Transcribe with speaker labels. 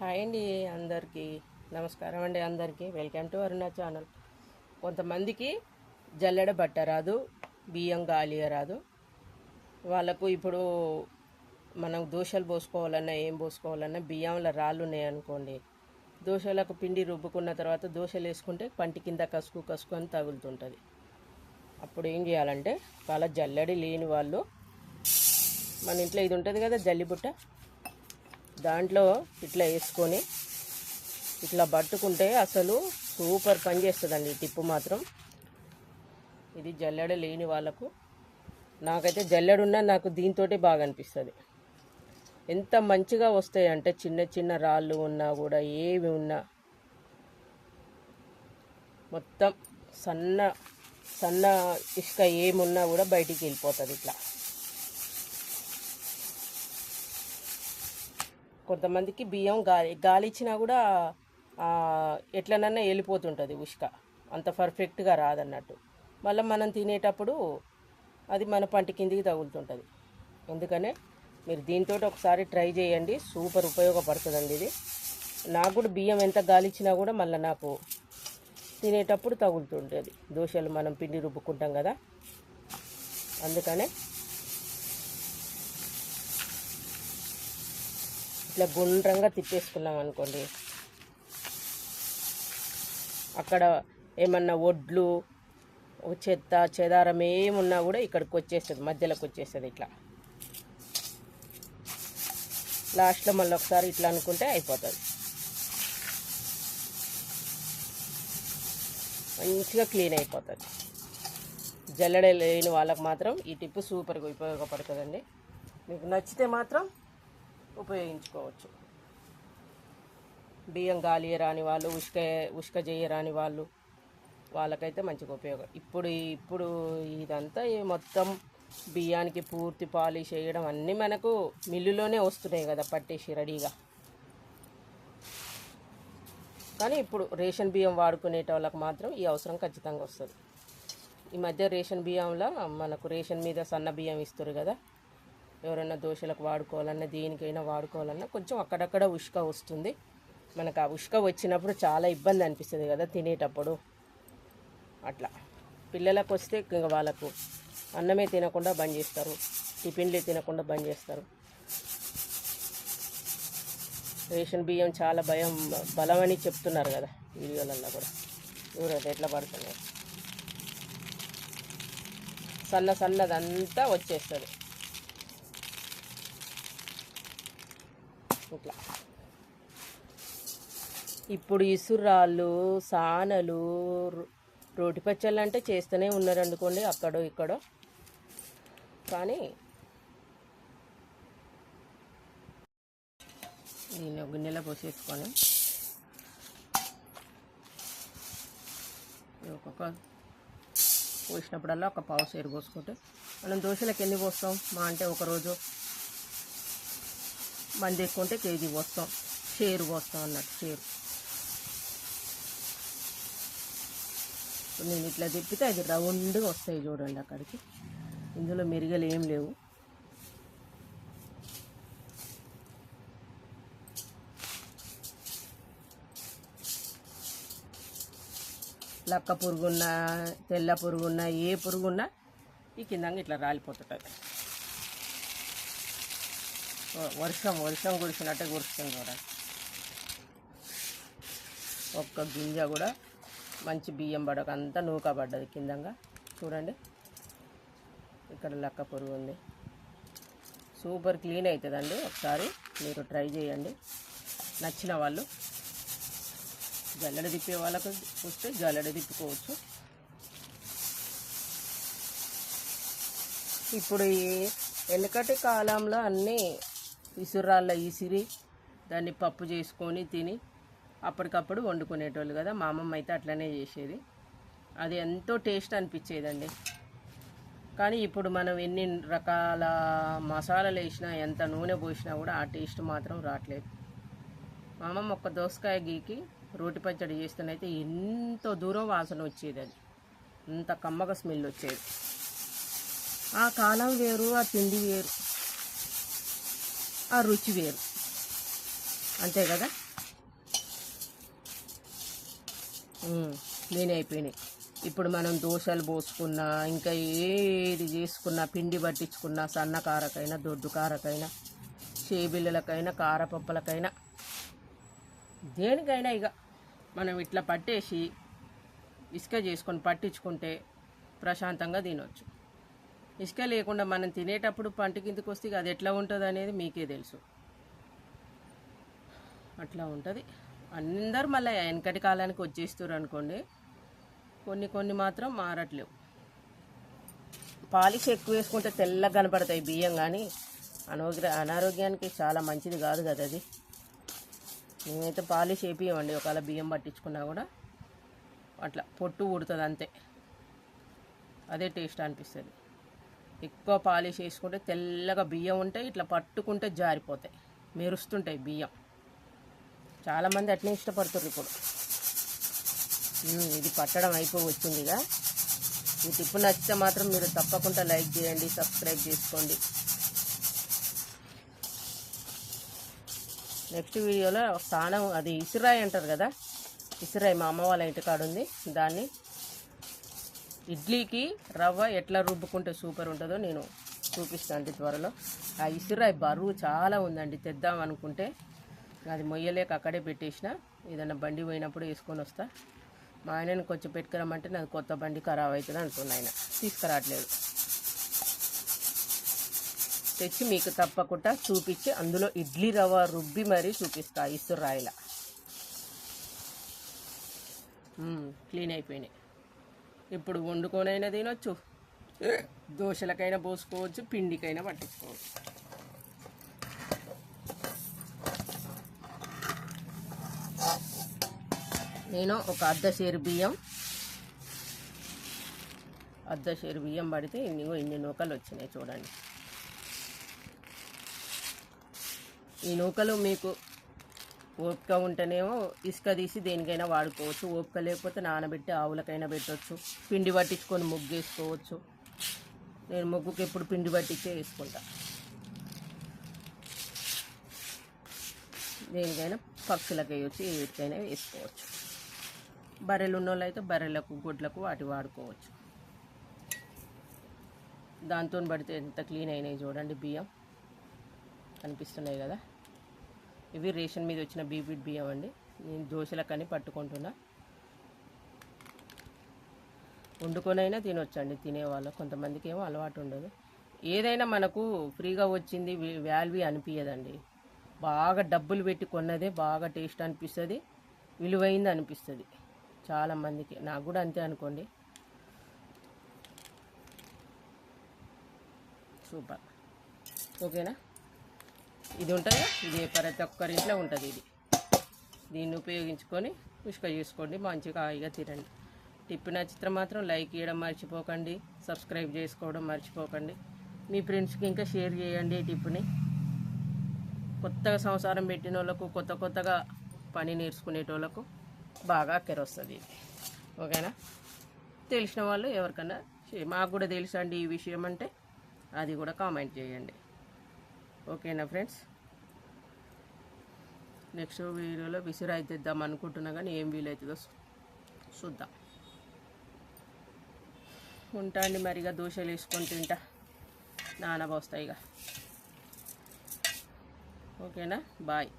Speaker 1: Hi అండి అందరికీ. నమస్కారం అండి అందరికీ. వెల్కమ్ టు అరుణ ఛానల్ కొంతమందికి జల్లెడ బట్ట రాదు బియ్యం గాలి రాదు. వాళ్ళకు ఇప్పుడు మనం దోశలు పోసుకోవాలన్నా ఏం పోసుకోవాలన్నా బియ్యంలో రాళ్ళు ఉన్నాయనుకోండి దోశలకు పిండి రుబ్బుకున్న తర్వాత దోశలు వేసుకుంటే పంటి కింద కసుకు కసుకు అని తగులుతుంటుంది. అప్పుడు ఏం చేయాలంటే వాళ్ళ జల్లెడి లేని వాళ్ళు మన ఇంట్లో ఇది ఉంటుంది కదా జల్లిబుట్ట దాంట్లో ఇట్లా వేసుకొని ఇట్లా పట్టుకుంటే అసలు సూపర్ పని చేస్తుందండి ఈ టిప్పు మాత్రం. ఇది జల్లెడ లేని వాళ్ళకు. నాకైతే జల్లెడున్నా నాకు దీంతో బాగా అనిపిస్తుంది. ఎంత మంచిగా వస్తాయి అంటే చిన్న చిన్న రాళ్ళు ఉన్నా కూడా ఏవి ఉన్నా మొత్తం సన్న సన్న ఇసుక ఏమున్నా కూడా బయటికి వెళ్ళిపోతుంది ఇట్లా. కొంతమందికి బియ్యం గాలి గాలి ఇచ్చినా కూడా ఎట్లనన్నా వెళ్ళిపోతుంటుంది ఉష్క. అంత పర్ఫెక్ట్గా రాదన్నట్టు. మళ్ళీ మనం తినేటప్పుడు అది మన పంట కిందికి తగులుతుంటుంది. అందుకనే మీరు దీంతో ఒకసారి ట్రై చేయండి. సూపర్ ఉపయోగపడుతుందండి ఇది. నాకు కూడా బియ్యం ఎంత గాలిచ్చినా కూడా మళ్ళీ నాకు తినేటప్పుడు తగులుతుంటుంది. దోశలు మనం పిండి రుబ్బుకుంటాం కదా. అందుకనే ఇట్లా గుండ్రంగా తిప్పేసుకున్నాం అనుకోండి. అక్కడ ఏమన్నా ఒడ్లు చెత్త చెదారం ఏమున్నా కూడా ఇక్కడికి వచ్చేస్తుంది మధ్యలోకి వచ్చేస్తుంది ఇట్లా. లాస్ట్లో మళ్ళీ ఒకసారి ఇట్లా అనుకుంటే అయిపోతుంది. మంచిగా క్లీన్ అయిపోతుంది. జల్లెడ లేని వాళ్ళకి మాత్రం ఈ టిప్పు సూపర్గా ఉపయోగపడుతుందండి. మీకు నచ్చితే మాత్రం ఉపయోగించుకోవచ్చు. బియ్యం గాలి రాని వాళ్ళు ఉష్క ఉష్క చేయరాని వాళ్ళు వాళ్ళకైతే మంచిగా ఉపయోగం. ఇప్పుడు ఇప్పుడు ఇదంతా మొత్తం బియ్యానికి పూర్తి పాలిష్ చేయడం అన్నీ మనకు మిల్లులోనే వస్తున్నాయి కదా పట్టేసి రెడీగా. కానీ ఇప్పుడు రేషన్ బియ్యం వాడుకునే వాళ్ళకి మాత్రం ఈ అవసరం ఖచ్చితంగా వస్తుంది. ఈ మధ్య రేషన్ బియ్యంలో మనకు రేషన్ మీద సన్న బియ్యం ఇస్తారు కదా ఎవరైనా దోశలకు వాడుకోవాలన్నా దేనికైనా వాడుకోవాలన్నా కొంచెం అక్కడక్కడ ఉష్క వస్తుంది. మనకు ఆ ఉష్క వచ్చినప్పుడు చాలా ఇబ్బంది అనిపిస్తుంది కదా తినేటప్పుడు. అట్లా. పిల్లలకు వస్తే ఇంక వాళ్ళకు అన్నమే తినకుండా బంద్ చేస్తారు. టిఫిన్లే తినకుండా బంద్ చేస్తారు. రేషన్ బియ్యం చాలా భయం బలం అని చెప్తున్నారు కదా వీడియోలలో కూడా. ఎవరైతే ఎట్లా పడుతున్నారు? సన్న సన్నదంతా వచ్చేస్తుంది. ఇట్లా ఇప్పుడు ఇసురాళ్ళు సానలు రో- రోటి పచ్చళ్ళు అంటే చేస్తూనే ఉన్నారు అనుకోండి అక్కడో ఇక్కడో. కానీ దీన్ని ఒక గిన్నెలో పోసేసుకొని ఒక్కొక్క పోసినప్పుడల్లా ఒక పావు సేరు పోసుకుంటే మనం దోశలకు ఎన్ని పోస్తాం? మా అంటే ఒకరోజు మంది ఎక్కువ ఉంటే కేజీ పోస్తాం షేరు పోస్తాం అన్నట్టు షేరు. నేను ఇట్లా తిప్పితే అది రౌండ్గా వస్తాయి చూడండి అక్కడికి. ఇందులో మెరుగలు ఏం లేవు. లక్క పురుగున్నా తెల్ల పురుగున్నా ఏ పురుగున్నా ఈ కిందంగా ఇట్లా రాలిపోతుంటుంది వర్షం వర్షం కురిసినట్టే కురుస్తుంది చూడండి ఒక్క గింజ కూడా మంచి బియ్యం పడక అంతా నూక పడ్డది కిందంగా. చూడండి. ఇక్కడ లక్క పురుగు ఉంది. సూపర్ క్లీన్ అవుతుందండి ఒకసారి మీరు ట్రై చేయండి. నచ్చిన వాళ్ళు జల్లెడ తిప్పే వాళ్ళకు వస్తే జల్లెడ తిప్పుకోవచ్చు. ఇప్పుడు ఈ వెనుకటి కాలంలో అన్నీ ఇసురాళ్ళ ఇసిరి దాన్ని పప్పు చేసుకొని తిని అప్పటికప్పుడు వండుకునేటోళ్ళు కదా. మా అమ్మమ్మ అయితే అట్లనే చేసేది. అది ఎంతో టేస్ట్ అనిపించేదండి. కానీ ఇప్పుడు మనం ఎన్ని రకాల మసాలాలు వేసినా ఎంత నూనె పోసినా కూడా ఆ టేస్ట్ మాత్రం రావట్లేదు. మా అమ్మమ్మ ఒక్క దోసకాయ గీకి రోటి పచ్చడి చేస్తున్నైతే ఎంతో దూరం వాసన వచ్చేది అది. అంత కమ్మగా స్మెల్ వచ్చేది. ఆ కాలం వేరు ఆ తిండి వేరు. ఆ రుచి వేరు. అంతే కదా? నేనే అయిపోయినాయి. ఇప్పుడు మనం దోశలు పోసుకున్నా ఇంకా ఏది చేసుకున్నా పిండి పట్టించుకున్నా సన్నకారకైనా దొడ్డు కారకైనా చేబిళ్ళకైనా కారపప్పులకైనా దేనికైనా ఇక మనం ఇట్లా పట్టేసి ఇసుక చేసుకొని పట్టించుకుంటే ప్రశాంతంగా తినవచ్చు ఇసుక లేకుండా మనం తినేటప్పుడు పంట కిందకి వస్తే అది ఎట్లా ఉంటుంది అనేది మీకే తెలుసు. అట్లా ఉంటుంది. అందరూ మళ్ళీ వెనకటి కాలానికి వచ్చేస్తారు అనుకోండి కొన్ని కొన్ని మాత్రం మారట్లేవు. పాలిష్ ఎక్కువ వేసుకుంటే తెల్లగా కనపడతాయి బియ్యం కానీ అనారోగ్య అనారోగ్యానికి చాలా మంచిది కాదు కదా అది. మేమైతే పాలిష్ వేపియమండి ఒకవేళ బియ్యం పట్టించుకున్నా కూడా. అట్లా పొట్టు ఉడుతుంది అంతే. అదే టేస్ట్ అనిపిస్తుంది. ఎక్కువ పాలిష్ వేసుకుంటే తెల్లగా బియ్యం ఉంటాయి ఇట్లా పట్టుకుంటే జారిపోతాయి. మెరుస్తుంటాయి బియ్యం. చాలామంది అట్నే ఇష్టపడుతున్నారు ఇప్పుడు. ఇది పట్టడం అయిపో వచ్చిందిగా ఈ టిప్పు నచ్చితే మాత్రం మీరు తప్పకుండా లైక్ చేయండి సబ్స్క్రైబ్ చేసుకోండి. నెక్స్ట్ వీడియోలో స్థానం అది ఇసురాయి అంటారు కదా? ఇసురాయి మా అమ్మ వాళ్ళ ఇంటికాడ ఉంది దాన్ని ఇడ్లీకి రవ్వ ఎట్లా రుబ్బుకుంటే సూపర్ ఉంటుందో నేను చూపిస్తాను త్వరలో. ఆ ఇసురాయి బరువు చాలా ఉందండి తెద్దాం అనుకుంటే. అది మొయ్యలేక అక్కడే పెట్టేసిన. ఏదైనా బండి పోయినప్పుడు వేసుకొని వస్తా. మా ఆయనని కొంచెం పెట్టుకురమ్మంటే నాది కొత్త బండి ఖరాబ్ అవుతుంది అంటున్నా ఆయన. తీసుకురావట్లేదు. తెచ్చి మీకు తప్పకుండా చూపించి అందులో ఇడ్లీ రవ్వ రుబ్బి మరీ చూపిస్తా ఇసురాయిలా క్లీన్ అయిపోయినాయి. ఇప్పుడు వండుకొనైనా తినొచ్చు. దోశలకైనా పోసుకోవచ్చు పిండికైనా పట్టించుకోవచ్చు. నేను ఒక అర్ధ సేరు బియ్యం అర్ధ సేరు బియ్యం పడితే ఇన్ని ఇన్ని నూకలు వచ్చినాయి చూడండి. ఈ నూకలు మీకు ఓపిక ఉంటేనేమో ఇసుక తీసి దేనికైనా వాడుకోవచ్చు. ఓపిక లేకపోతే నానబెట్టి ఆవులకైనా పెట్టవచ్చు పిండి పట్టించుకొని ముగ్గు వేసుకోవచ్చు నేను ముగ్గుకి ఎప్పుడు పిండి పట్టించే వేసుకుంటా. దేనికైనా పక్షులకు వేయచ్చు ఏటికైనా వేసుకోవచ్చు. బర్రెలు ఉన్న వాళ్ళు అయితే బర్రెలకు గుడ్లకు వాటి వాడుకోవచ్చు. దాంతో పడితే ఎంత క్లీన్ అయినాయి చూడండి బియ్యం. కనిపిస్తున్నాయి కదా? ఇవి రేషన్ మీద వచ్చిన బీపీట్ బియ్యం అండి. నేను దోశలకని పట్టుకుంటున్నా. వండుకొనైనా తినొచ్చండి తినేవాళ్ళు. కొంతమందికి ఏమో అలవాటు ఉండదు. ఏదైనా మనకు ఫ్రీగా వచ్చింది వాల్యూ అనిపించదండి బాగా డబ్బులు పెట్టి కొన్నదే బాగా టేస్ట్ అనిపిస్తుంది విలువైంది అనిపిస్తుంది. చాలా మందికి. నాకు కూడా అంతే అనుకోండి. సూపర్. ఓకేనా? ఇది ఉంటుంది ఇది ప్రతి ఒక్కరి ఇంట్లో ఉంటుంది ఇది. దీన్ని ఉపయోగించుకొని పుష్క చేసుకోండి మంచిగా హాయిగా తినండి. టిప్పి నచ్చిత్రం మాత్రం లైక్ చేయడం మర్చిపోకండి సబ్స్క్రైబ్ చేసుకోవడం మర్చిపోకండి. మీ ఫ్రెండ్స్కి ఇంకా షేర్ చేయండి ఈ కొత్తగా సంసారం పెట్టిన వాళ్ళకు కొత్త కొత్తగా పని నేర్చుకునేటోళ్ళకు బాగా అక్కర వస్తుంది ఇది. ఓకేనా? తెలిసిన వాళ్ళు ఎవరికన్నా మాకు కూడా తెలుసండి ఈ విషయం అంటే అది కూడా కామెంట్ చేయండి. ఓకేనా ఫ్రెండ్స్? నెక్స్ట్ వీడియోలో విసిరాయి తెద్దాం అనుకుంటున్నా కానీ ఏం వీలవుతుందో చూద్దాం. ఉంటా అండి మరిగా దోశలు వేసుకొని తింటా. నానబోస్తాయి ఇక. ఓకేనా? బాయ్.